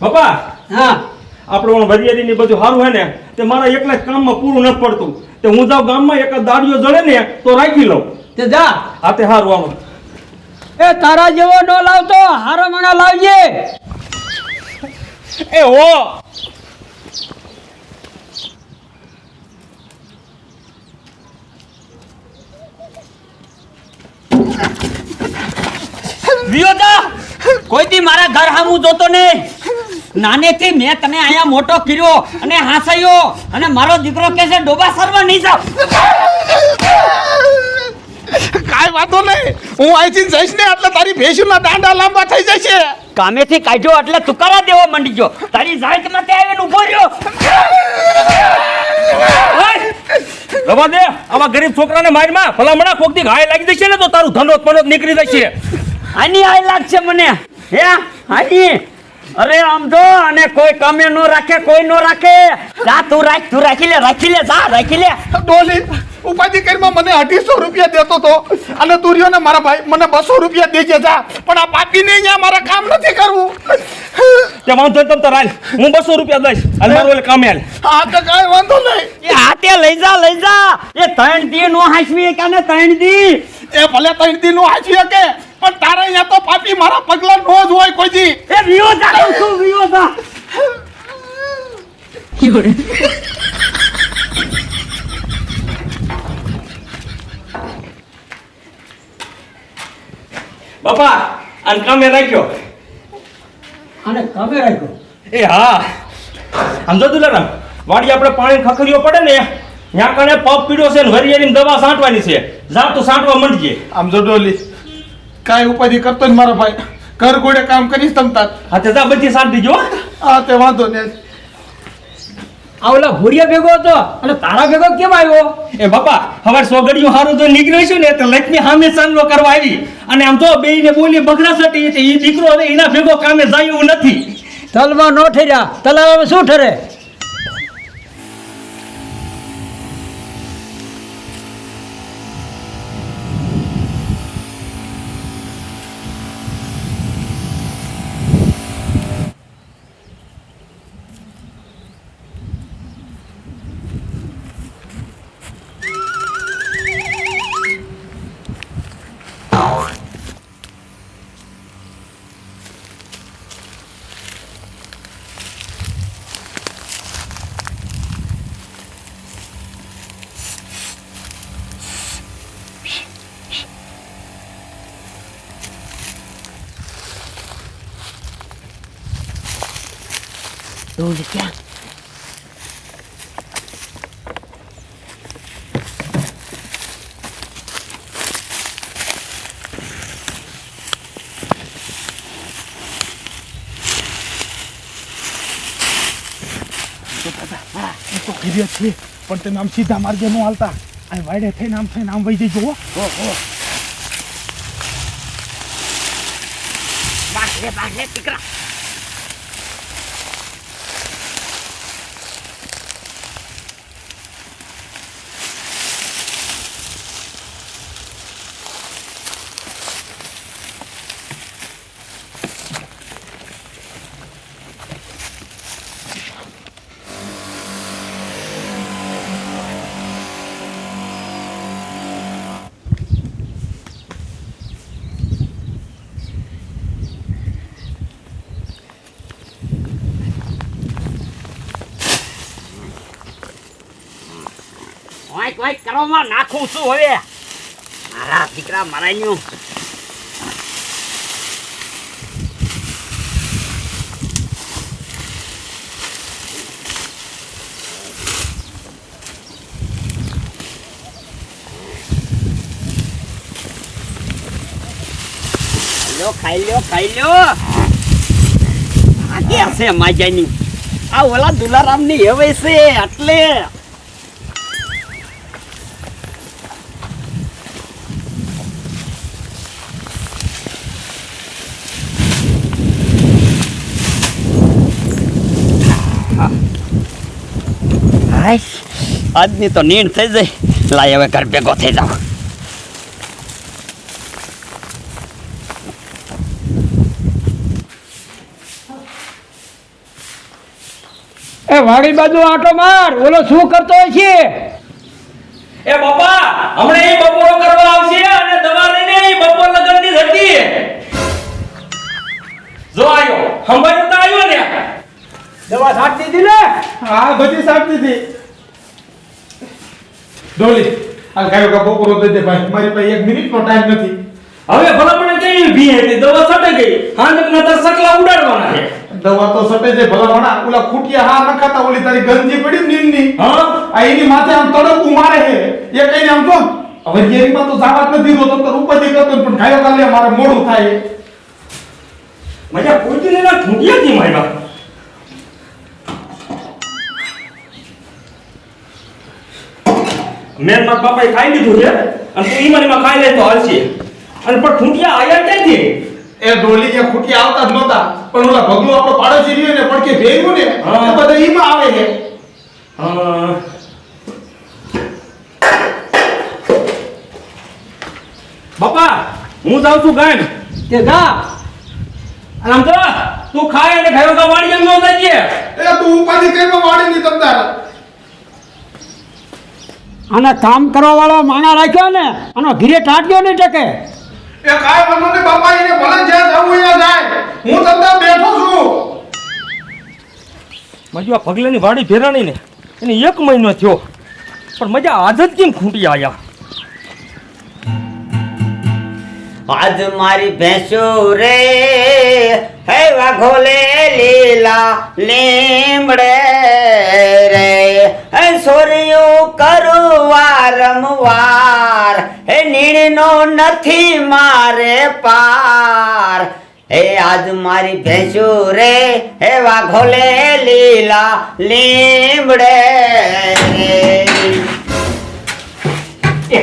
પપ્પા હા. આપણું વરિયાળી ની બધું સારું હે ને તે મારા એકલા જ કામમાં પૂરું નથી પડતું. તે હું જાઉં ગામમાં એક દાડીઓ જળે ને તો રાખી લઉં. તે જા. આ તે સારું આવો. એ તારા જેવો ન લાવતો હારા મણા લાવજે. એ હો. વિયોતા કોઈ દી મારા ઘર હામું જોતો નહીં. નાનેથી મેં તને અહીંયા મોટો કર્યો અને હાસાયો. અને મારો દીકરો કહે છે ડોબા સરવા નહીં જાવ. કાઈ વાંધો નહીં. હું અહીંથી જઈશ ને એટલે તારી ભેંસુના દાંડા લાંબા થઈ જશે. કામેથી કાઢ્યો એટલે તુકારા દેવો માંડી ગયો. તારી જાત માટે આવીને ઊભો રહ્યો. રવા દે આવા ગરીબ છોકરાને મારમાં ભલામણા કોક દી ઘાય લાગી જશે ને તો તારું ધનોત મનોત નીકળી જશે. આની આય લાગશે મને. હે આની. અરે આમ જો, અને કોઈ કમે નો રાખે, કોઈ નો રાખે. જા, તું રાખ, તું રાખી. લે રાખી, લે, જા, રાખી, લે. ડોલી. ઉપાધિ કરીમાં મને અઢીસો રૂપિયા દેતો તો. અને તું રહ્યો ને મારા ભાઈ મને બસો રૂપિયા દેજે જા. પણ આ પાપીને અહીંયા મારે કામ નથી કરવું. તે વાંધો તમ તાર હાલ હું બસો રૂપિયા દઈશ. અને મારું ઓલે કામે હાલ. હા તો કાંઈ વાંધો નહીં. એ હાથે લઈ જા લઈ જા. એ ત્રણ દી નો હાંસવી કે ને ત્રણ દી. એ ભલે ત્રણ દી નો હાચવી કે પણ તારે અહીંયા તો પાપી મારા પગલા નો જ હોય કોઈ દી. એ રિયો જા છું વિયો જા બાપા અને કામે રાખ્યો? અને કામે રાખ્યો? એ હા. આમ જો દુલારામ વાડી આપણે પાણી ખખડીઓ પડે ને ત્યાં કણે પગ પીડ્યો છે ને વરિયાળીની દવા સાંટવાની છે. જા તું સાંટવા મંડજે. આમ જો ડોલી કાંઈ ઉપાધિ કરતો ને મારો ભાઈ. ઘર ગોળે કામ કરીશ તમ તાર. હા તે જા બધી સાંટી દીજો. હા તે વાંધો નહીં. આ ઓલા ભૂરિયા ભેગો હતો અને તારા ભેગો કેમ આવ્યો? એ બાપા હવે સોગડિયું હારું તો નીકળ્યું છે ને તો લક્ષ્મી સામે ચાંદલો કરવા આવી. અને આમ તો બે ને બોલી બગડા સટી એ દીકરો હવે એના ભેગો કામે જાય એવું નથી. તલમાં નો ઠર્યા તલાવમાં શું ઠરે? તો કીધે છે પણ તમે આમ સીધા માર્ગે નો હાલતા આ વાડે થઈને આમ થઈને આમ વહી જજો હો બાગલે બાગલે દીકરા વાઈક વાઈક કરવામાં નાખું છું હવે મારા દીકરા મારાનું લ્યો ખાઈ લ્યો ખાઈ લ્યો આ કે હશે માજાની આ ઓલા દુલારામની હવે છે એટલે હાઈશ આજની તો નીંદ થઈ જાય. લાય હવે ઘર ભેગો થઈ જાવ. એ વાડી બાજુ આટો માર ઓલો શું કરતો હોય છે? એ બાપા હમણાં એ બપોરો કરવા આવશે અને દવા લઈને એ બપોર લગનની હતી જો આયો હંભાઈ તો આવ્યો ને? દવા છાંટ દીધી ને? હા બધી સાફ દીધી. ડોલી આ કાયો કા બપોરો દે દે ભાઈ. મારી પાસે એક મિનિટનો ટાઈમ નથી. હવે ભલામણ કેવી ભી હતી દવા સટે ગઈ. હાંડક ના તાર સકલા ઉડાડવાના છે. દવા તો સટે છે ભલામણા. ઓલા ખૂટિયા હા નખાતા ઓલી તારી ગંજી પડી નીમની હા? આ એની માથે આમ તડકું મારે હે એ કઈને આમ તો હવે જેરીમાં તો જાવાત નથી તો તો ઉપરથી કરતો પણ કાયો કાલે મારે મોડું થાય. મજા પૂરતી ને ઠૂંઠિયા થી માર્યા. મેં મારા બાપાએ ખાઈ લીધું છે અને તું ઈમાનમાં ખાઈ લે તો હાલશે. અને પણ ઠૂંઠિયા આયા ક્યાંથી? એ ડોલી જે ખૂટિયા આવતા જ નહોતા. પણ ઓલા ભગલો આપણો પાડોશી રહ્યો ને પડકે ભેગું ને એ બધા ઈમાં આવે છે. હા. બાપા હું જાઉં છું ગામ કે જા આમ તો તું ખાય અને ખાયો તો વાડી એમ ન જજે એ તું ઉપાધિ કેમ વાડી ની તમતાર. આને કામ કરવા વાળો માણા રાખ્યો ને આનો ઘીરે ટાટ્યો નહીં ટકે. એ કાય વાંધો ને બાપા એને ભલે જે જવું એ જાય. હું તમતાર બેઠો છું. મજુ પગલેની વાડી ફેરાણી ને એને એક મહિનો થયો. પણ મજા આજ જ કેમ ખૂટી આયા? આજ મારી ભેંસો રે હે વાઘોલે લીલા લીમડે રે. હે સોરિયું કરું વારંવાર હે નીણનો નથી મારે પાર. હે આજ મારી ભેંસુ રે હે વાઘોલે લીલા લીમડે. રે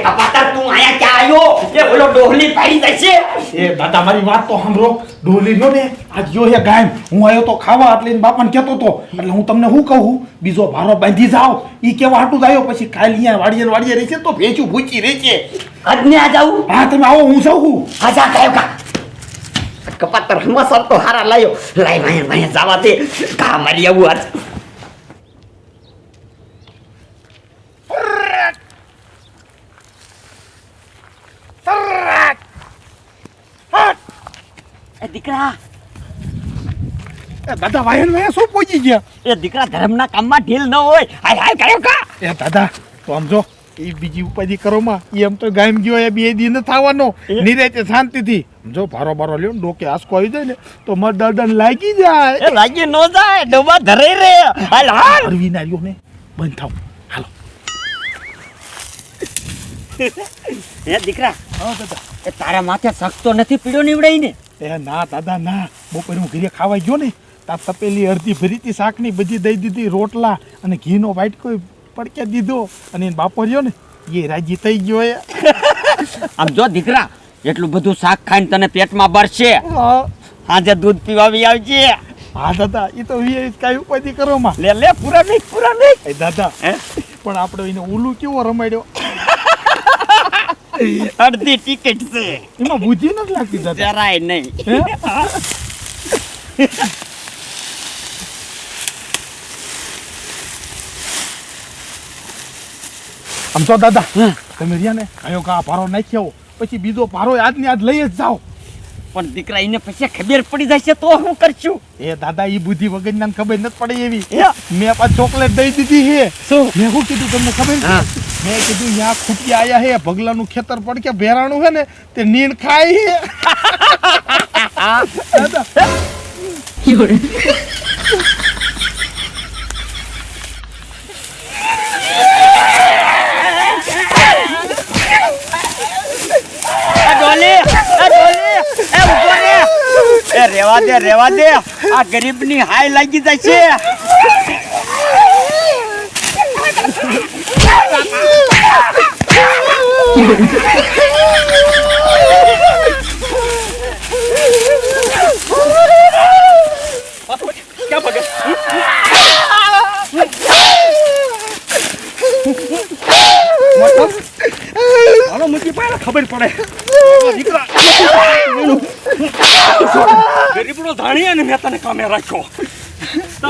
તું આયા ક્યાં આવ્યો એ ઓલો ડોહલી પાડી જશે. એ દાદા મારી વાત તો સાંભળો. ડોહલી નો ને આજ જો હે ગાયમ હું આવ્યો તો ખાવા એટલે બાપાને કહેતો તો એટલે હું તમને શું કહું? બીજો ભારો બાંધી જાઓ. ઈ કેવા હાટું આવ્યો પછી કાલ અહીંયા વાડીએ વાડીએ રહેશે છે તો ભેચું ભૂચી રહેશે. છે આજને આ જાઉં. હા તમે આવો હું જાઉં હા આજા કાયો કા. કપાતર હમસર તો હારા લાયો. લાય ભાઈ ભાઈ જાવા દે. કા મારી આવું આજ દીકરા. એ દાદા વાયન વાયા શું પહોંચી ગયા? એ દીકરા ધર્મના કામમાં ઢીલ ન હોય. હાય હાય કાયો કા? એ દાદા તો આમ જો એ બીજી ઉપાધિ કરો માં એ એમ તો ગાયમ ગયો એ બે દિન થવાનો. નિરેતે શાંતિથી. જો ભારો ભારો લ્યો ડોકે આસકો આવી જાય ને તો મર દર્દન લાગી જાય. એ લાગી ન જાય ડોબા ધરે રે હાલ હાલ. અરવી ના લ્યો ને બંધ થાવ. હાલો. એ દીકરા હા દાદા. એ તારા માથે સખતો નથી પીડો નીવડાઈ ને એ ના દાદા ના. બપોરે હું ઘરે ખાવા ગયો ને તાર તપેલી અડધી ભરીતી શાકની બધી દઈ દીધી રોટલા અને ઘીનો વાટકો પડકે દીધો. અને એને બાપો રહ્યો ને એ રાજી થઈ ગયો એ. આમ જો દીકરા એટલું બધું શાક ખાઈને તને પેટમાં બળશે હા. આજે દૂધ પીવાવી આવજે. હા દાદા એ તો વી કઈ ઉપાધિ કરો માં. લે લે પૂરા નહીં પૂરા નહીં. દાદા હે? પણ આપણે એને ઓલું કેવો રમાડ્યો? અડધી ટિકિટ છે. એમાં બુદ્ધિ નથી લાગતી જરાય નહીં. આમ તો દાદા તમે રહ્યા ને કયો કા ભારો નાખી આવો. પછી બીજો ભારો ને આજ લઈ જ જાઓ. પણ દીકરા એને પછી ખબર પડી જશે તો શું કરશું? એ દાદા ઈ બુદ્ધિ વગર ખબર નથી પડી એવી. હે? મેં પાછ ચોકલેટ દઈ દીધી હે શું? મેં શું કીધું તમને ખબર છે? હા. મેં કીધું યા ખૂટી આયા હે, ભગલાનું ખેતર પડ કે ભેરાણું હે ને, તે નીણ ખાય રેવા દે રેવા દે. આ ગરીબની હાય લાગી જશે ક્યાં પગે હાલો મૂકી પાડે ખબર પડે દીકરા ગરીબનો ધાણી અને મેં તને રાખ્યો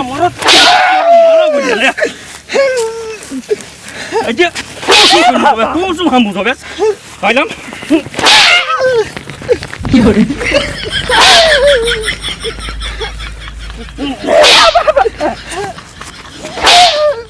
મારો લે. Gdzie? Słucham mu zobacz. Bajlam. Jory. Oh,